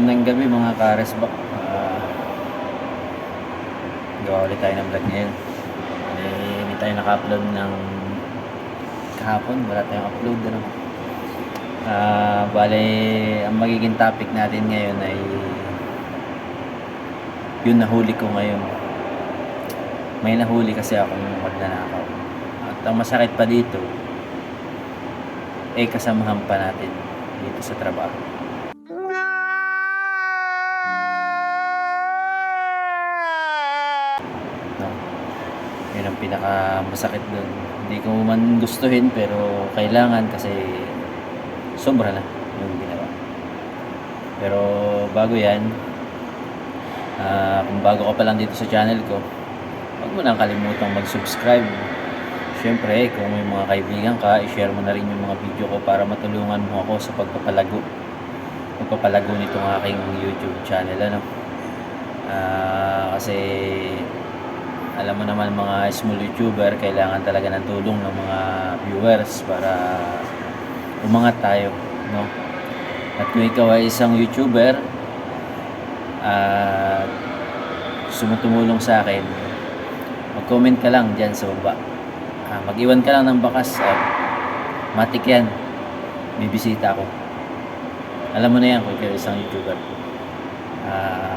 Magandang gabi mga kares ba? Ah, gawa ulit tayo ng vlog ngayon. Hindi, hindi tayo naka-upload ng kahapon. Wala tayong upload. Ano? Ah, bale, ang magiging topic natin ngayon ay yun nahuli ko ngayon. May nahuli kasi akong magnanakaw. At ang masakit pa dito, eh kasamahan pa natin dito sa trabaho. No? Pinaka masakit dun. Hindi ko man gustuhin pero kailangan kasi sobra na yung ginawa. Pero bago yan, ah, kung bago ka pa lang dito sa channel ko, huwag mo nang kalimutang mag-subscribe. Siyempre, kung may mga kaibigan ka, i-share mo na rin yung mga video ko para matulungan mo ako sa pagpapalago pagpapalago nitong aking YouTube channel ano. Ah, kasi alam mo naman mga small YouTuber, kailangan talaga ng tulong ng mga viewers para umangat tayo, no? At kung ikaw ay isang YouTuber, at gusto mo tumulong sa akin, mag-comment ka lang dyan sa baba. Ah, mag-iwan ka lang ng bakas at matik yan. Bibisita ako. Alam mo na yan kung ikaw isang YouTuber. Ah,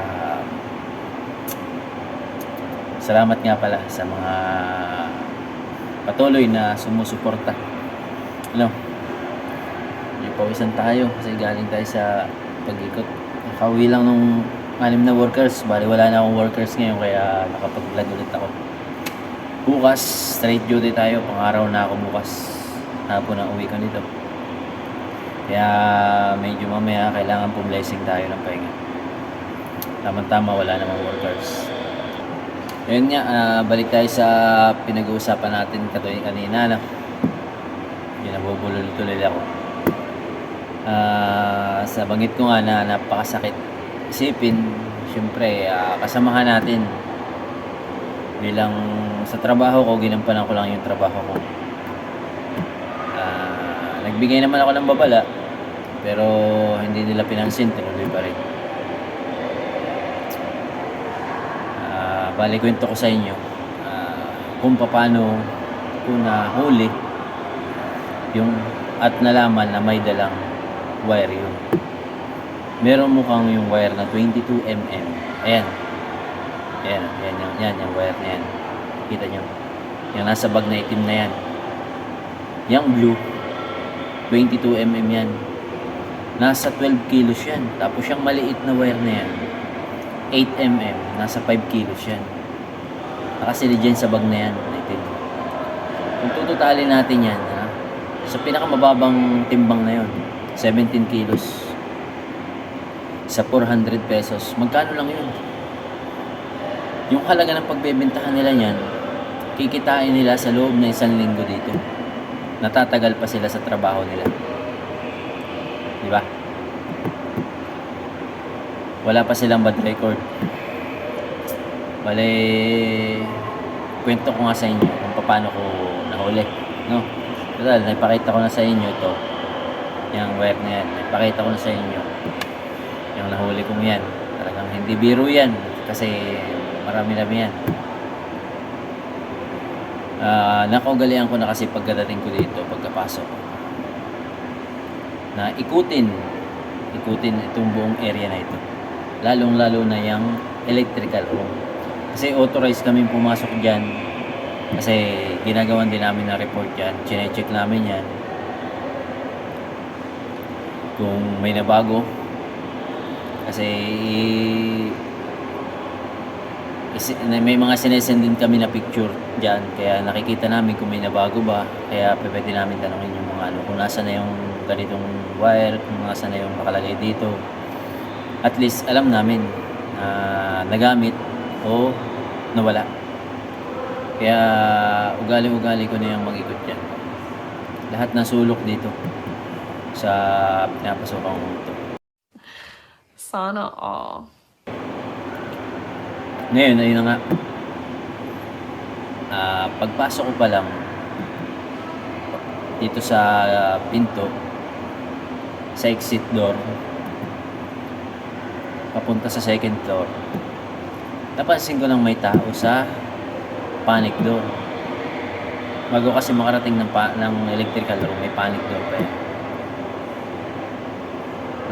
salamat nga pala sa mga patuloy na sumusuporta. Ano? Yung tayo kasi galing tayo sa pag-ikot. Nakauwi lang nung anim na workers. Bali wala na akong workers ngayon kaya nakapag-vlog ulit ako. Bukas, straight duty tayo. Pang-araw na ako bukas. Hapon ang uwi ko nito. Kaya medyo mamaya kailangan pumblessing tayo ng pahinga. Tama-tama wala namang workers. Ayun nga, ah, balik tayo sa pinag-uusapan natin katuloy kanina. No? Yun, nabubulol tuloy ako. Ah, sa banggit ko nga na napakasakit isipin, syempre, ah, kasamahan natin bilang sa trabaho ko, ginampanan ko lang yung trabaho ko. Ah, nagbigay naman ako ng babala, pero hindi nila pinansin, tinuloy pa rin. Bali kwento ko sa inyo ah, kung paano ko huli yung at nalaman na may dalang wire yun. Meron mukhang yung wire na 22 mm. Ayan. Ayan, ayan, yan, yan, yung wire na yan. Kita nyo. Yung nasa bag na itim na yan. Yung blue, 22 mm yan. Nasa 12 kilos yan. Tapos yung maliit na wire na yan, 8 mm, nasa 5 kilos yan. Nakasili dyan sa bag na yan, na itim. Kung tututalin natin yan, ha, sa pinakamababang timbang na yon 17 kilos. Sa 400 pesos. Magkano lang yun? Yung halaga ng pagbebentahan nila yan, kikitain nila sa loob ng isang linggo dito. Natatagal pa sila sa trabaho nila. Di ba? Wala pa silang bad record. Bale, kwento ko nga sa inyo kung paano ko nahuli. No? Total, naipakita ko na sa inyo ito. Yung wire na yan. Naipakita ko na sa inyo. Yung nahuli kong yan. Talagang hindi biro yan. Kasi marami-rami yan. Ah, nakaugalian ko na kasi pagkadating ko dito, pagkapasok. Na ikutin, ikutin itong buong area na ito. Lalong-lalo na yung electrical room. Kasi authorized kami pumasok dyan. Kasi ginagawan din namin na report yan. Chine-check namin yan. Kung may nabago. Kasi may mga sinesend din kami na picture dyan. Kaya nakikita namin kung may nabago ba. Kaya pwede namin tanongin yung mga ano. Kung nasa na yung ganitong wire. Kung nasa na yung nakalagay dito. At least alam namin na nagamit o nawala. Kaya ugali-ugali ko na yung mag-ikot dyan. Lahat ng sulok dito sa pinapasokan ko ito. Sana all. Ngayon, ayun na nga. Ah, pagpasok ko pa lang dito sa pinto sa exit door papunta sa second floor. Napansin ko lang may tao sa panic door. Bago kasi makarating ng, pa, ng electrical room, may panic door pa yan.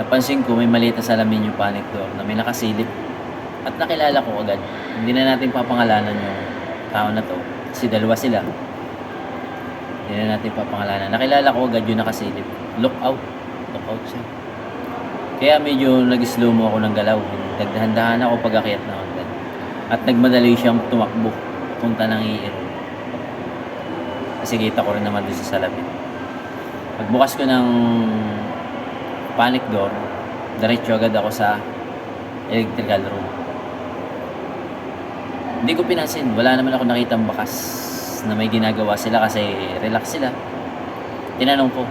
Napansin ko may maliit na salamin yung panic door na may nakasilip. At nakilala ko agad. Hindi na natin papangalanan yung tao na to. Kasi dalawa sila. Hindi na natin papangalanan. Nakilala ko agad yung nakasilip. Look out. Look out siya. Kaya medyo nag-slow mo ako ng galaw. Nagdahan-dahan ako pag akyat na hagdan. At nagmadali siyang tumakbo. Punta ng iiro. Kasi kita ko rin naman doon sa salamin. Pagbukas ko ng panic door, diretso agad ako sa electrical room. Hindi ko pinansin. Wala naman ako nakitang bakas na may ginagawa sila kasi relax sila. Tinanong ko,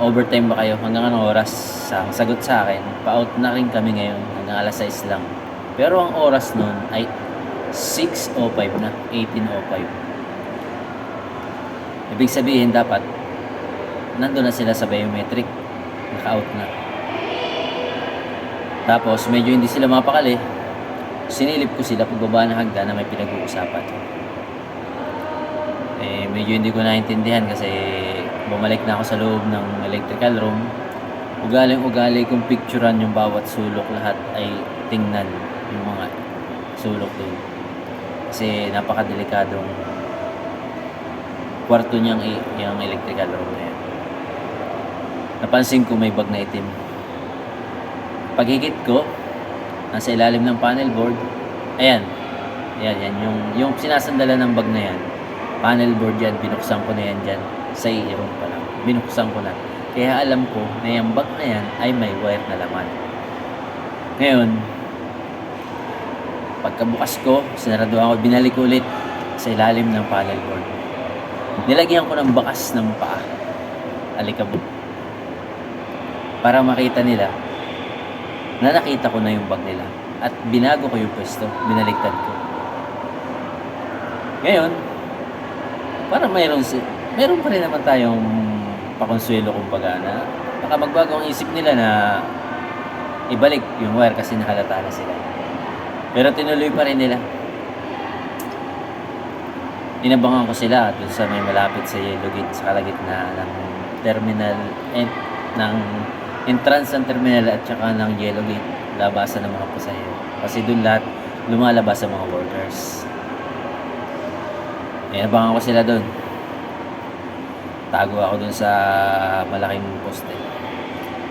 overtime ba kayo? Hanggang anong oras? Ang sagot sa akin, pa-out na rin kami ngayon hanggang alas 6 lang. Pero ang oras nun ay 6.05 na, 18.05. Ibig sabihin dapat, nandun na sila sa biometric. Naka-out na. Tapos, medyo hindi sila mapakali. Sinilip ko sila pagbaba ng hagdan na may pinag-uusapan. Eh, medyo hindi ko naintindihan kasi bumalik na ako sa loob ng electrical room. Ugaling-ugali kong picturean yung bawat sulok lahat ay tingnan yung mga sulok doon. Kasi napakadelikadong kwarto niyang yung electrical room na yan. Napansin ko may bag na itim. Paghigit ko, nasa ilalim ng panel board, ayan, ayan, yan, yung, yung sinasandalan ng bag na yan, panel board yan, binuksan ko na yan dyan, sa iirong pa lang, binuksan ko na. Kaya alam ko na yung bag na yan ay may wire na laman. Ngayon, pagkabukas ko, sinaraduhan ko, binalik ulit sa ilalim ng panel board. Nilagyan ko ng bakas ng paa. Alikabok. Para makita nila na nakita ko na yung bag nila. At binago ko yung pwesto. Binaliktad ko. Ngayon, para mayroon si meron pa rin naman tayong pakonsuelo kumbaga na baka magbago ang isip nila na ibalik yung wire kasi nahalata na sila. Pero tinuloy pa rin nila. Inabangan ko sila dun sa may malapit sa Yellow Gate sa kalagitnaan ng terminal and ng entrance ng terminal at saka ng Yellow Gate labasan ng mga pasahero. Kasi dun lahat lumalabas sa mga workers. Inabangan ko sila dun. Tago ako dun sa malaking poste.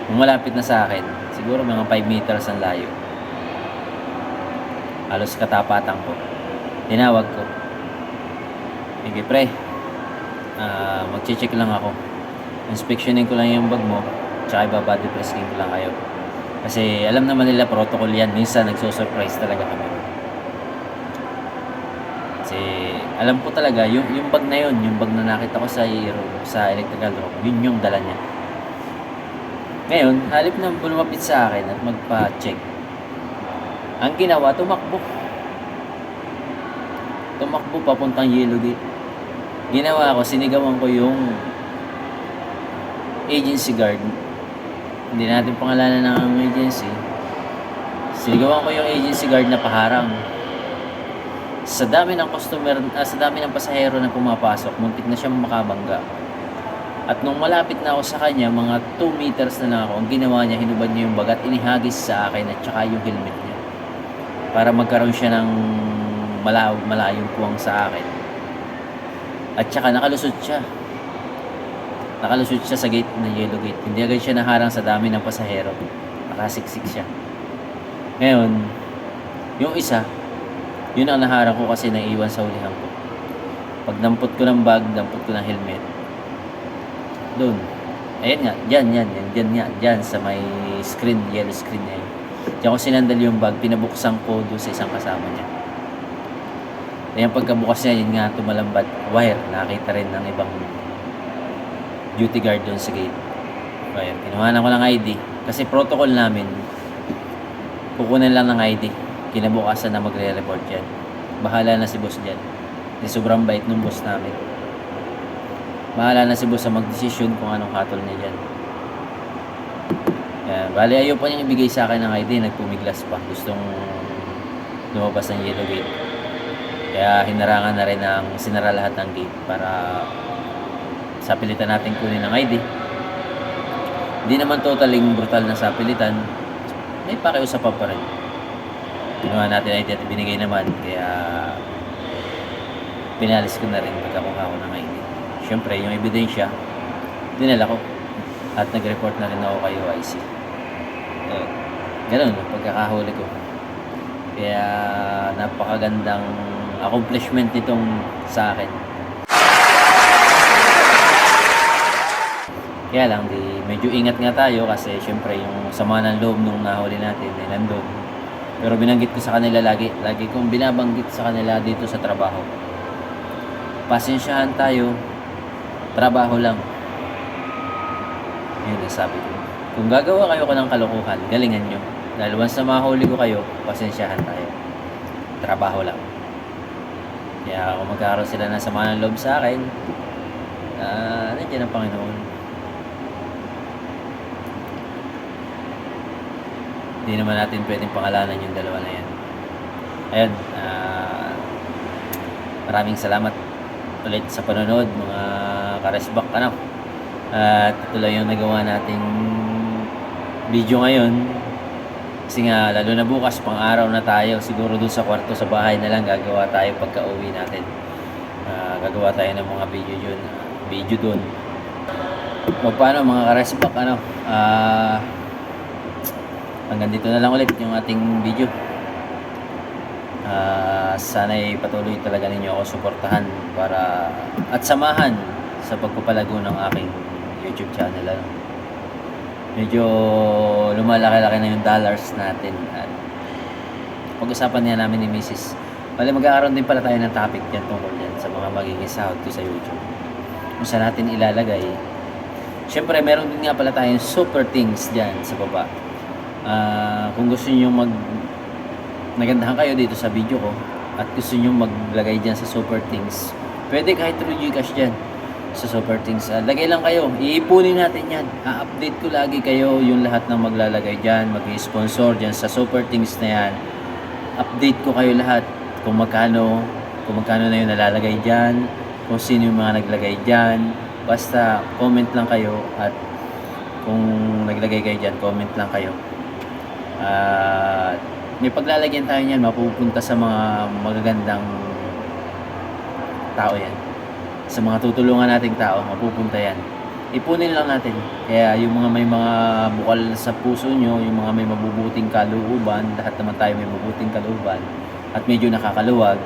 Nung malapit na sa akin, siguro mga 5 meters ang layo. Halos katapatan ko. Tinawag ko. Sige pre, Ah, magche-check lang ako. Inspectionin ko lang yung bag mo, tsaka ibabody pressing ko lang kayo. Kasi alam naman nila protocol yan. Minsan nagso-surprise talaga kami. Kasi alam ko talaga, yung, yung bag na yun, yung bag na nakita ko sa, aero- sa electrical room, yun yung dala niya. Ngayon, halip na lumapit sa akin at magpa-check. Ang ginawa, tumakbo. Tumakbo papuntang Yellow Gate. Ginawa ko, sinigawan ko yung agency guard. Hindi natin pangalanan ng agency. Sinigawan ko yung agency guard na paharang. Sa dami ng customer, ah, sa dami ng pasahero na pumapasok, muntik na siyang makabangga. At nung malapit na ako sa kanya, mga 2 meters na lang ako, ang ginawa niya, hinubad niya yung bagat, inihagis sa akin at saka yung helmet niya. Para magkaroon siya ng malaw, malayong puwang sa akin. At saka nakalusot siya. Nakalusot siya sa gate ng yellow gate. Hindi agad siya naharang sa dami ng pasahero. Nakasiksik siya. Ngayon, yung isa, yun ang naharang ko kasi naiwan sa ulihan ko. Pag dampot ko ng bag, dampot ko ng helmet. Doon. Ayan nga, dyan, yan, yan, dyan nga, dyan sa may screen, yellow screen na yun. Diyan ko sinandal yung bag, pinabuksan ko doon sa isang kasama niya. Ayan pagkabukas niya, yun nga, tumalambat, wire, nakita rin ng ibang duty guard doon sa gate. Wire, kinuha ko ng ID. Kasi protocol namin, kukunin lang ng ID. Kinabukasan na magre-report yan. Bahala na si boss dyan. Kasi sobrang bait ng boss namin. Bahala na si boss sa magdesisyon kung anong hatol niya dyan. Ayan. Bali, ayaw pa niyang ibigay sa akin ng ID. Nagpumiglas pa. Gustong lumabas ng yellow gate. Kaya hinarangan na rin ng sinara lahat ng gate para sa pilitan natin kunin ng ID. Hindi naman totaling brutal na sa pilitan. May pakiusapan pa rin. Ginawa natin ID at binigay naman. Kaya pinalis ko na rin pagkakuha ko ng ID. Siyempre, yung ebidensya, dinala ko. At nag-report na rin ako kay OIC. Eh, ganun, pagkakahuli ko. Kaya napakagandang accomplishment nitong sa akin. Kaya lang, di, medyo ingat nga tayo kasi syempre yung sama ng loob nung nahuli natin ay nandun. Pero binanggit ko sa kanila lagi, lagi kong binabanggit sa kanila dito sa trabaho. Pasensyahan tayo, trabaho lang. Yun ang sabi ko. Kung gagawa kayo ko ng kalokohan, galingan nyo. Dahil once na mahuli ko kayo, pasensyahan tayo. Trabaho lang. Kaya kung magkaroon sila ng sama ng loob sa akin, ah, nandiyan ang Panginoon. Hindi naman natin pwedeng pangalanan yung dalawa na yan. Ayun, ah, maraming salamat ulit sa panonood mga karesbak ano. At ito lang yung nagawa nating video ngayon. Kasi nga, lalo na bukas, pang araw na tayo. Siguro dun sa kwarto sa bahay na lang gagawa tayo pagka uwi natin. Ah, gagawa tayo ng mga video yun. video dun. O paano mga karesbak, ano? Ah, hanggang dito na lang ulit yung ating video. Ah, sana'y patuloy talaga ninyo ako suportahan para at samahan sa pagpapalago ng aking YouTube channel. Ano? Medyo lumalaki-laki na yung dollars natin at pag-usapan niya namin ni Mrs. Bale, magkakaroon din pala tayo ng topic dyan tungkol dyan sa mga magiging sahod ko sa YouTube. Kung saan natin ilalagay. Siyempre, meron din nga pala tayong super things dyan sa baba. Ah, kung gusto niyo mag nagandahan kayo dito sa video ko at gusto niyo maglagay dyan sa super things, pwede kahit through Gcash dyan sa super things. Ah, lagay lang kayo, iipunin natin yan. A-update ko lagi kayo yung lahat ng maglalagay dyan, mag-sponsor dyan sa super things na yan. Update ko kayo lahat kung magkano, kung magkano na yung nalalagay dyan, kung sino yung mga naglagay dyan. Basta comment lang kayo at kung naglagay kayo dyan, comment lang kayo. At may paglalagyan tayo niyan, mapupunta sa mga magagandang tao yan. Sa mga tutulungan nating tao, mapupunta yan. Ipunin lang natin. Kaya yung mga may mga bukal sa puso nyo, yung mga may mabubuting kalooban, lahat naman tayo may mabubuting kalooban, at medyo nakakaluwag,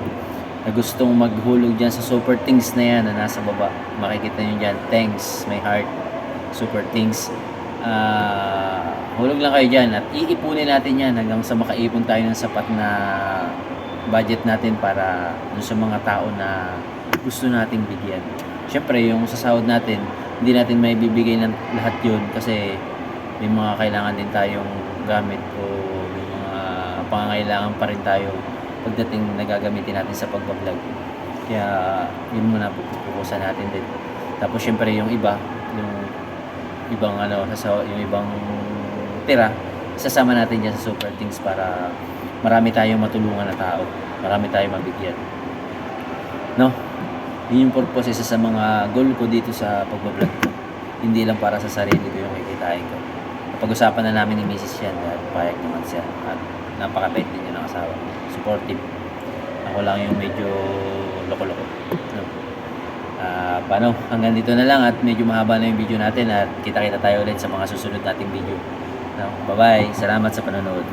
na gustong maghulog dyan sa super things na yan na nasa baba. Makikita nyo dyan, thanks, my heart, super things. Ah, hulog lang kayo dyan at iipunin natin yan hanggang sa makaipon tayo ng sapat na budget natin para dun sa mga tao na gusto nating bigyan. Siyempre, yung sasahod natin, hindi natin may bibigay ng lahat yun kasi may mga kailangan din tayong gamit o may mga pangangailangan pa rin tayo pagdating nagagamitin natin sa pagbablog. Kaya yun muna pupukusan natin din. Tapos syempre yung iba, yung ibang ano, sa yung ibang tira, sasama natin dyan sa super things para marami tayong matulungan na tao. Marami tayong mabigyan. No? Yun yung purpose isa sa mga goal ko dito sa pagbablog ko. Hindi lang para sa sarili ko yung kikitain ko. Pag-usapan na namin ni Mrs. yan at payag naman siya. At napakabait din niya ng asawa. Supportive. Ako lang yung medyo loko-loko. Ah, paano? Hanggang dito na lang at medyo mahaba na yung video natin at kita-kita tayo ulit sa mga susunod nating video. No? Bye-bye. Salamat sa panonood.